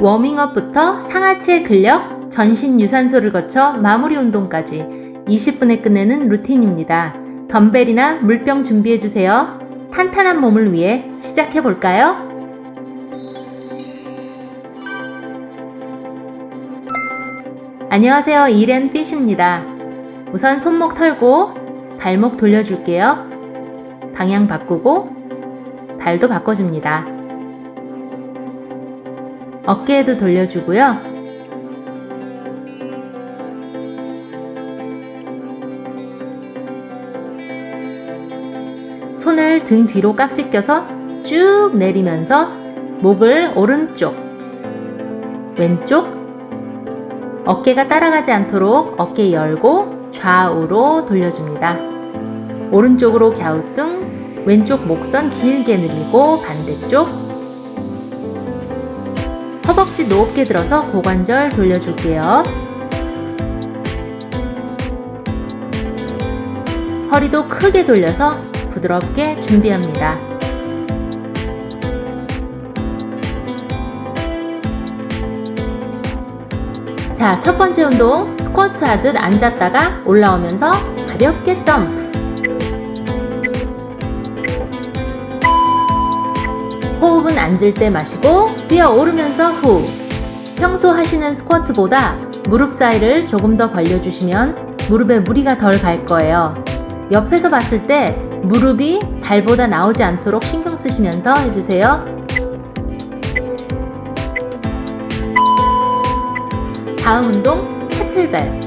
워밍업부터 상하체 근력, 전신 유산소를 거쳐 마무리 운동까지 20분에 끝내는 루틴입니다. 덤벨이나 물병 준비해 주세요. 탄탄한 몸을 위해 시작해 볼까요? 안녕하세요. 이렌 피쉬입니다. 우선 손목 털고 발목 돌려줄게요. 방향 바꾸고 발도 바꿔줍니다. 어깨에도 돌려주고요. 손을 등 뒤로 깍지 껴서 쭉 내리면서 목을 오른쪽, 왼쪽, 어깨가 따라가지 않도록 어깨 열고 좌우로 돌려줍니다. 오른쪽으로 갸우뚱, 왼쪽 목선 길게 늘리고 반대쪽, 허벅지 높게 들어서 고관절 돌려줄게요. 허리도 크게 돌려서 부드럽게 준비합니다. 자, 첫 번째 운동 스쿼트 하듯 앉았다가 올라오면서 가볍게 점프. 호흡은 앉을 때 마시고 뛰어 오르면서 후. 평소 하시는 스쿼트보다 무릎 사이를 조금 더 벌려주시면 무릎에 무리가 덜 갈 거예요. 옆에서 봤을 때 무릎이 발보다 나오지 않도록 신경 쓰시면서 해주세요. 다음 운동 캐틀벨.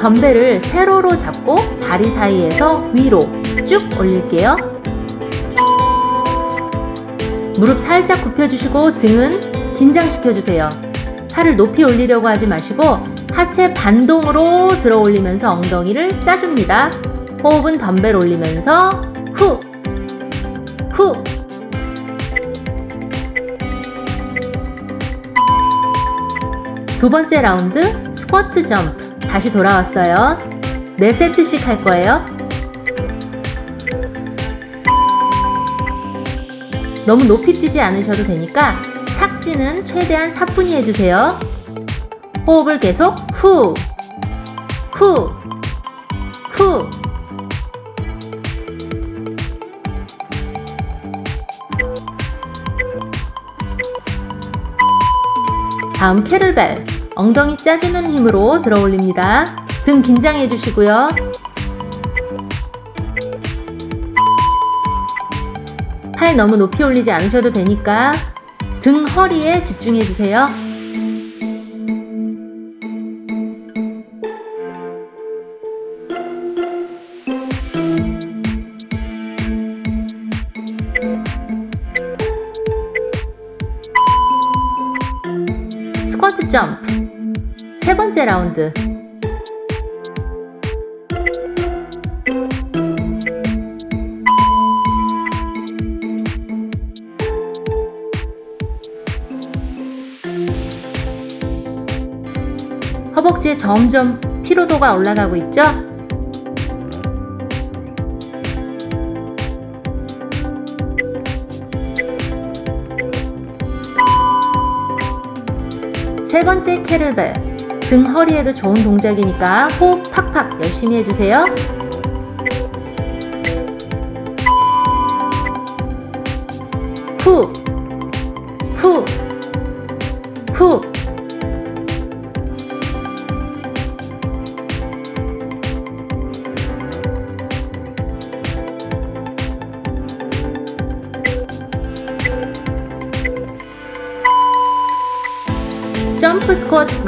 덤벨을 세로로 잡고 다리 사이에서 위로 쭉 올릴게요. 무릎 살짝 굽혀주시고 등은 긴장시켜주세요. 팔을 높이 올리려고 하지 마시고 하체 반동으로 들어 올리면서 엉덩이를 짜줍니다. 호흡은 덤벨 올리면서 후, 후. 두 번째 라운드 스쿼트 점프. 다시 돌아왔어요. 네 세트씩 할 거예요. 너무 높이 뛰지 않으셔도 되니까 착지는 최대한 사뿐히 해주세요. 호흡을 계속 후, 후, 후. 다음 캐를벨. 엉덩이 짜주는 힘으로 들어 올립니다. 등 긴장해 주시고요. 팔 너무 높이 올리지 않으셔도 되니까 등 허리에 집중해 주세요. 스쿼트 점프. 세 번째 라운드. 점점 피로도가 올라가고 있죠? 세 번째 캐를벨. 등 허리에도 좋은 동작이니까 호흡 팍팍 열심히 해주세요. 후, 후, 후.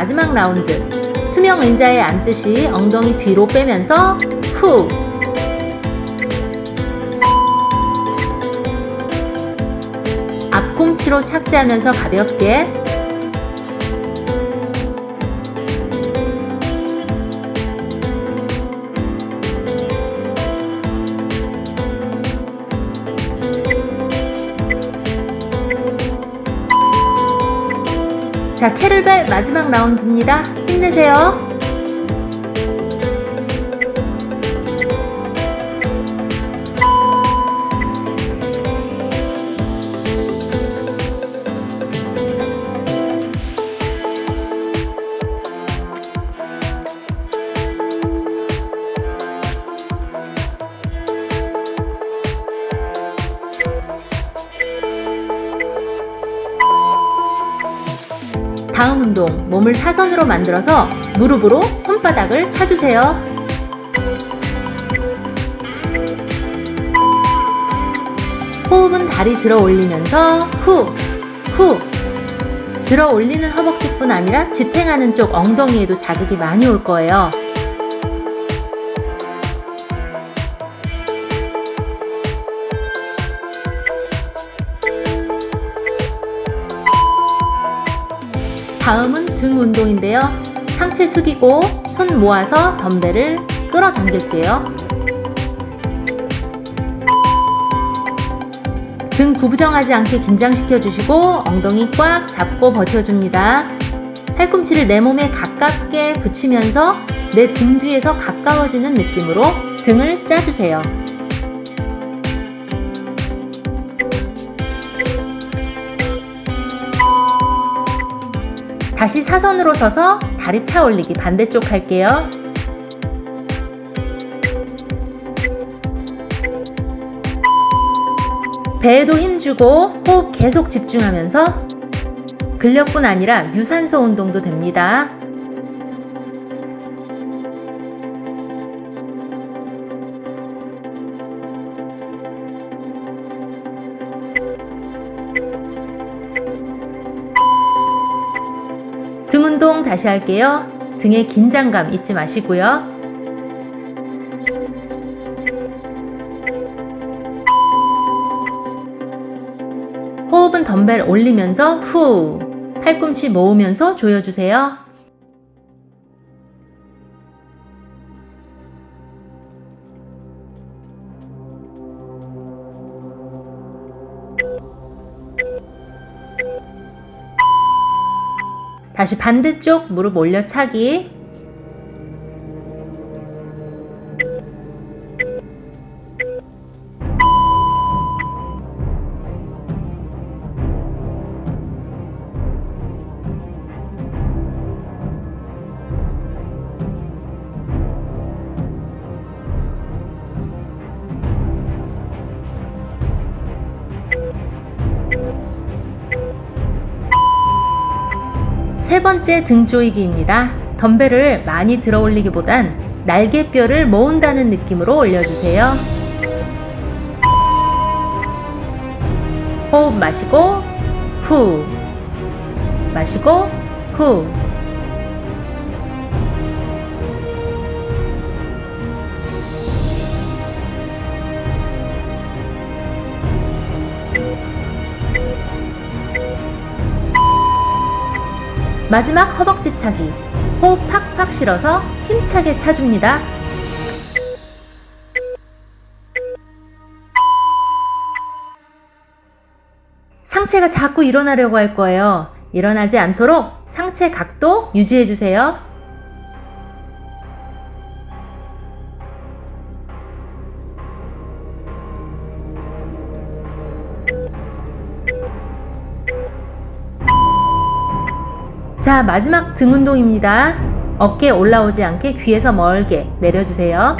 마지막 라운드. 투명 의자에 앉듯이 엉덩이 뒤로 빼면서 후. 앞꿈치로 착지하면서 가볍게 자, 캐를벨 마지막 라운드입니다. 힘내세요. 다음 운동, 몸을 사선으로 만들어서 무릎으로 손바닥을 차주세요. 호흡은 다리 들어 올리면서 후, 후. 들어 올리는 허벅지뿐 아니라 지탱하는 쪽 엉덩이에도 자극이 많이 올 거예요. 다음은 등 운동인데요. 상체 숙이고 손 모아서 덤벨을 끌어당길게요. 등 구부정하지 않게 긴장시켜 주시고 엉덩이 꽉 잡고 버텨줍니다. 팔꿈치를 내 몸에 가깝게 붙이면서 내 등 뒤에서 가까워지는 느낌으로 등을 짜주세요. 다시 사선으로 서서 다리 차 올리기 반대쪽 할게요. 배에도 힘주고 호흡 계속 집중하면서 근력뿐 아니라 유산소 운동도 됩니다. 다시 할게요. 등의 긴장감 잊지 마시고요. 호흡은 덤벨 올리면서 후. 팔꿈치 모으면서 조여주세요. 다시 반대쪽 무릎 올려차기. 번째 등 조이기입니다. 덤벨을 많이 들어 올리기보단 날개뼈를 모은다는 느낌으로 올려주세요. 호흡 마시고 후 마시고 후 마지막 허벅지 차기. 호흡 팍팍 실어서 힘차게 차줍니다. 상체가 자꾸 일어나려고 할 거예요. 일어나지 않도록 상체 각도 유지해 주세요. 자, 마지막 등 운동입니다. 어깨 올라오지 않게 귀에서 멀게 내려주세요.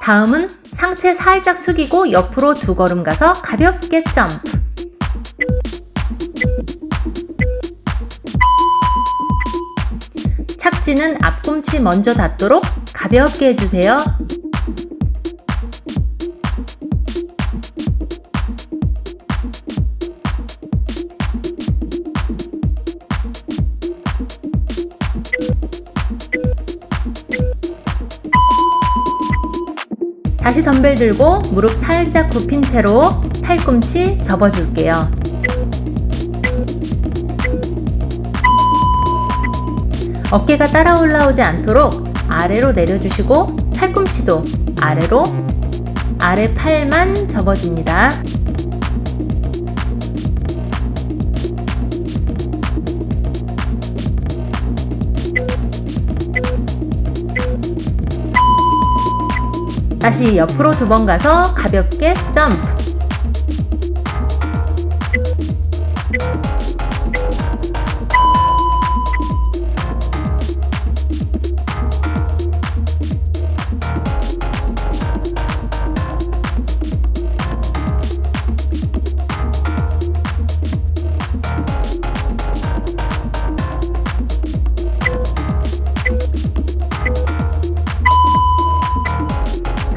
다음은 상체 살짝 숙이고 옆으로 두 걸음 가서 가볍게 점프. 착지는 앞꿈치 먼저 닿도록 가볍게 해주세요. 다시 덤벨 들고 무릎 살짝 굽힌 채로 팔꿈치 접어줄게요. 어깨가 따라 올라오지 않도록 아래로 내려주시고 팔꿈치도 아래로 아래 팔만 접어줍니다. 다시 옆으로 두 번 가서 가볍게 점프.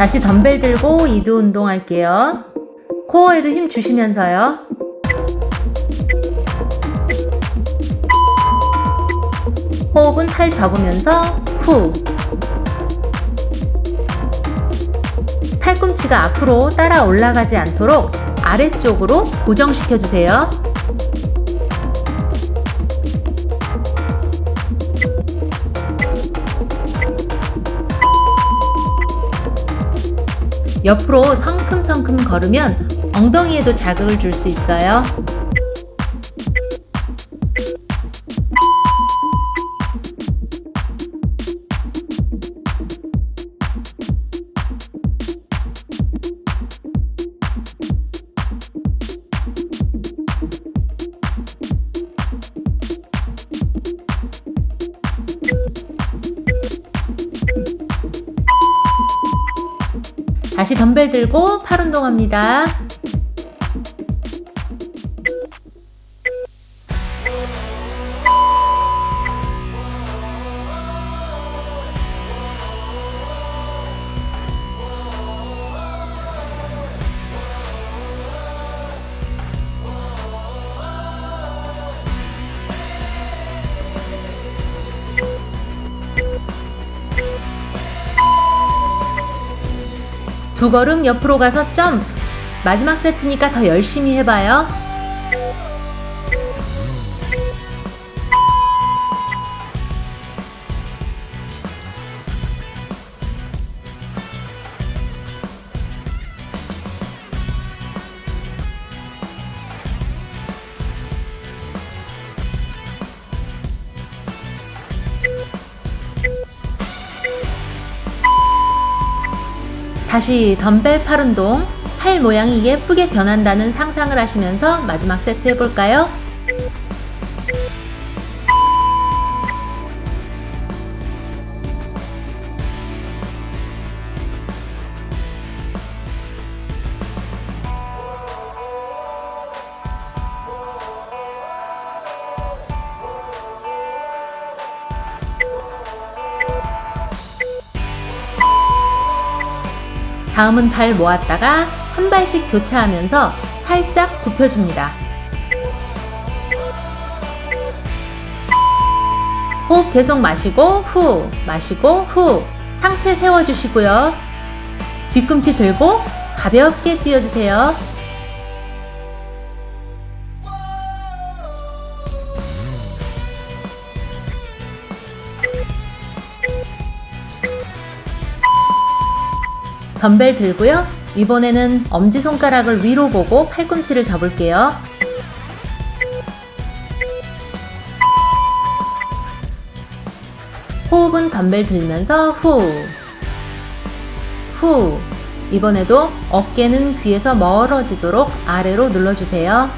다시 덤벨 들고 이두 운동 할게요. 코어에도 힘 주시면서요. 호흡은 팔 접으면서 후. 팔꿈치가 앞으로 따라 올라가지 않도록 아래쪽으로 고정시켜 주세요. 옆으로 성큼성큼 걸으면 엉덩이에도 자극을 줄 수 있어요. 다시 덤벨 들고 팔 운동합니다. 두 걸음 옆으로 가서 점프. 마지막 세트니까 더 열심히 해봐요. 다시 덤벨 팔 운동. 팔 모양이 예쁘게 변한다는 상상을 하시면서 마지막 세트 해볼까요? 다음은 발 모았다가 한 발씩 교차하면서 살짝 굽혀줍니다. 호흡 계속 마시고 후 마시고 후 상체 세워주시고요. 뒤꿈치 들고 가볍게 뛰어주세요. 덤벨 들고요. 이번에는 엄지손가락을 위로 보고 팔꿈치를 접을게요. 호흡은 덤벨 들면서 후. 후. 이번에도 어깨는 귀에서 멀어지도록 아래로 눌러주세요.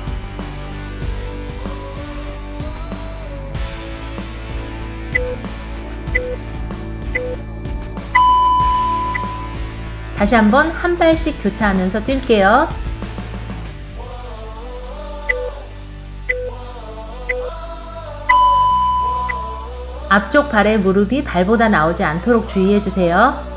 다시 한번 한 발씩 교차하면서 뛸게요. 앞쪽 발의 무릎이 발보다 나오지 않도록 주의해 주세요.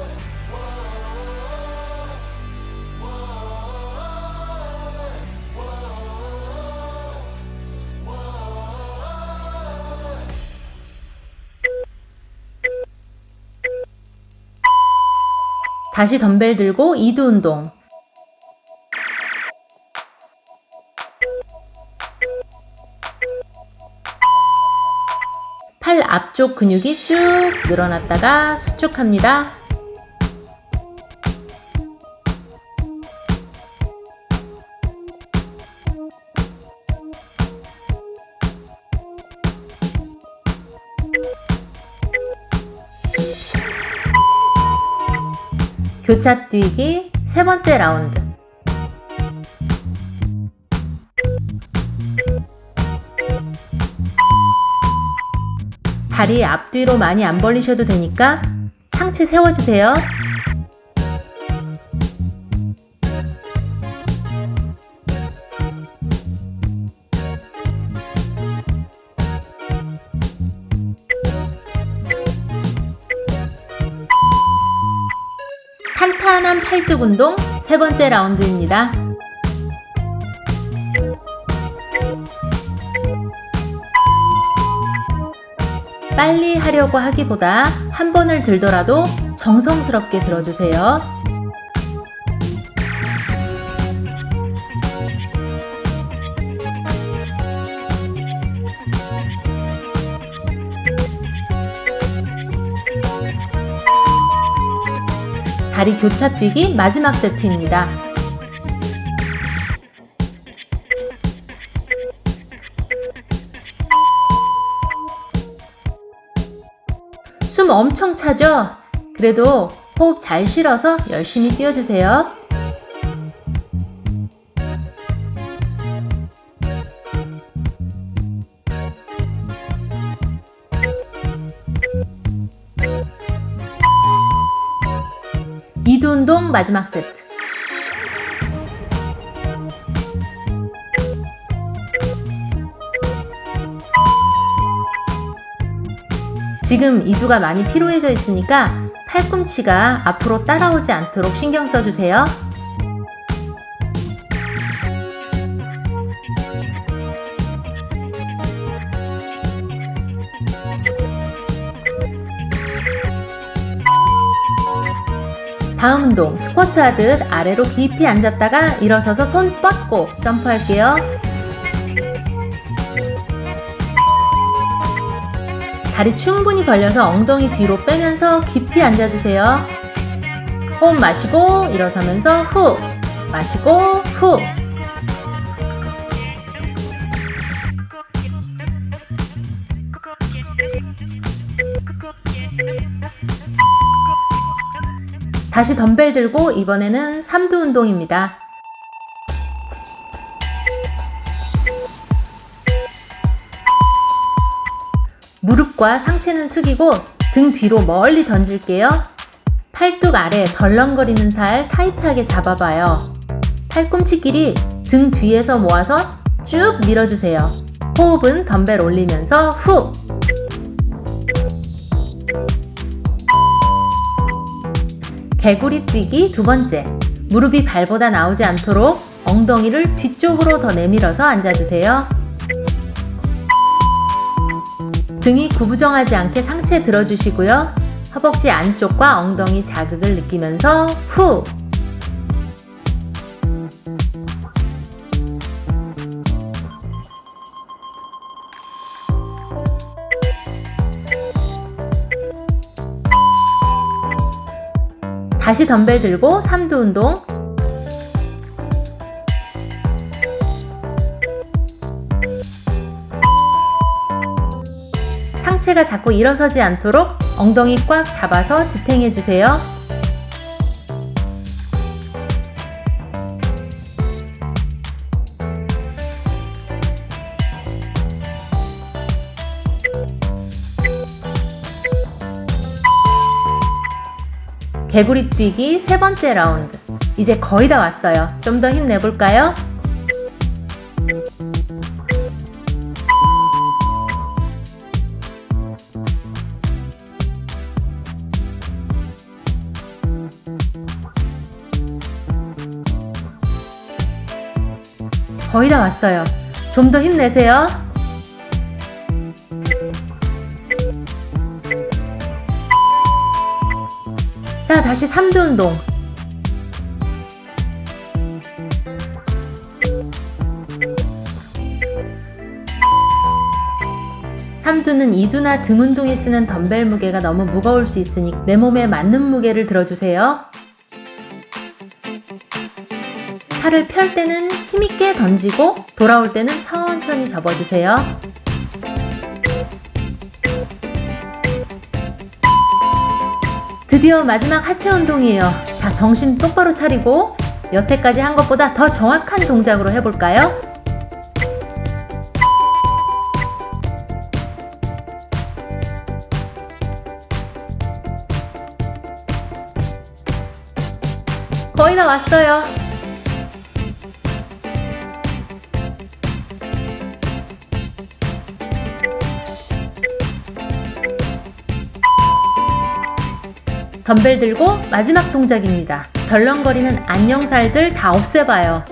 다시 덤벨 들고 이두 운동. 팔 앞쪽 근육이 쭉 늘어났다가 수축합니다. 교차 뛰기 세 번째 라운드. 다리 앞뒤로 많이 안 벌리셔도 되니까 상체 세워주세요. 팔뚝 운동 세 번째 라운드입니다. 빨리 하려고 하기보다 한 번을 들더라도 정성스럽게 들어주세요. 다리 교차 뛰기 마지막 세트입니다. 숨 엄청 차죠? 그래도 호흡 잘 실어서 열심히 뛰어주세요. 이두 운동 마지막 세트. 지금 이두가 많이 피로해져 있으니까 팔꿈치가 앞으로 따라오지 않도록 신경 써주세요. 다음 운동 스쿼트 하듯 아래로 깊이 앉았다가 일어서서 손 뻗고 점프할게요. 다리 충분히 벌려서 엉덩이 뒤로 빼면서 깊이 앉아주세요. 호흡 마시고 일어서면서 후 마시고 후 다시 덤벨 들고 이번에는 삼두 운동입니다. 무릎과 상체는 숙이고 등 뒤로 멀리 던질게요. 팔뚝 아래 덜렁거리는 살 타이트하게 잡아봐요. 팔꿈치끼리 등 뒤에서 모아서 쭉 밀어주세요. 호흡은 덤벨 올리면서 후! 개구리 뛰기 두 번째. 무릎이 발보다 나오지 않도록 엉덩이를 뒤쪽으로 더 내밀어서 앉아주세요. 등이 구부정하지 않게 상체 들어주시고요. 허벅지 안쪽과 엉덩이 자극을 느끼면서 후! 다시 덤벨 들고 삼두 운동. 상체가 자꾸 일어서지 않도록 엉덩이 꽉 잡아서 지탱해 주세요. 개구리 뛰기 세 번째 라운드. 이제 거의 다 왔어요. 좀 더 힘내볼까요? 거의 다 왔어요. 좀 더 힘내세요. 다시 3두 운동. 삼두는 이두나 등 운동에 쓰는 덤벨 무게가 너무 무거울 수 있으니 내 몸에 맞는 무게를 들어주세요. 팔을 펼 때는 힘있게 던지고 돌아올 때는 천천히 접어주세요. 드디어 마지막 하체 운동이에요. 자, 정신 똑바로 차리고 여태까지 한 것보다 더 정확한 동작으로 해볼까요? 거의 다 왔어요. 덤벨 들고 마지막 동작입니다. 덜렁거리는 안녕살들 다 없애봐요.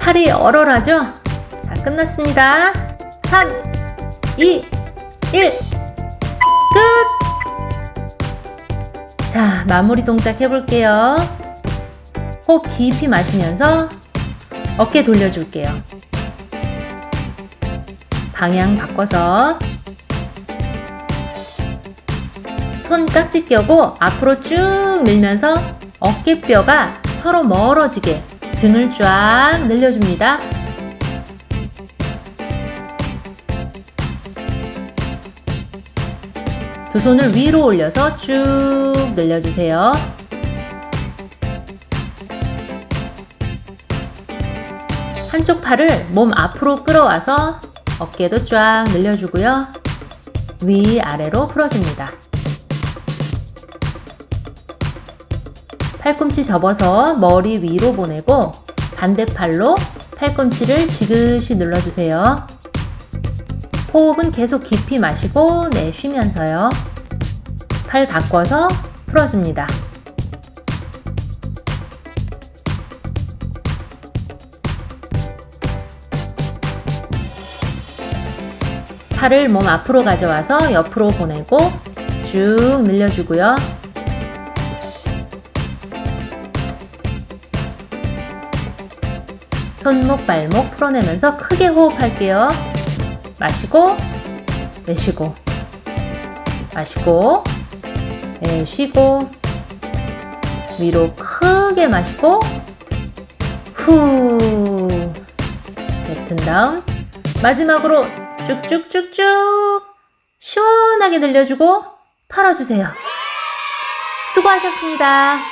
팔이 얼얼하죠? 자, 끝났습니다. 3, 2, 1, 끝! 자, 마무리 동작 해볼게요. 호흡 깊이 마시면서 어깨 돌려줄게요. 방향 바꿔서 손 깍지 껴고 앞으로 쭉 밀면서 어깨뼈가 서로 멀어지게 등을 쫙 늘려줍니다. 두 손을 위로 올려서 쭉 늘려주세요. 한쪽 팔을 몸 앞으로 끌어와서 어깨도 쫙 늘려주고요. 위 아래로 풀어줍니다. 팔꿈치 접어서 머리 위로 보내고 반대팔로 팔꿈치를 지그시 눌러주세요. 호흡은 계속 깊이 마시고 내쉬면서요. 팔 바꿔서 풀어줍니다. 팔을 몸 앞으로 가져와서 옆으로 보내고 쭉 늘려주고요. 손목, 발목 풀어내면서 크게 호흡할게요. 마시고, 내쉬고, 마시고, 내쉬고, 위로 크게 마시고, 후, 뱉은 다음, 마지막으로 쭉쭉쭉쭉 시원하게 늘려주고 털어주세요. 수고하셨습니다.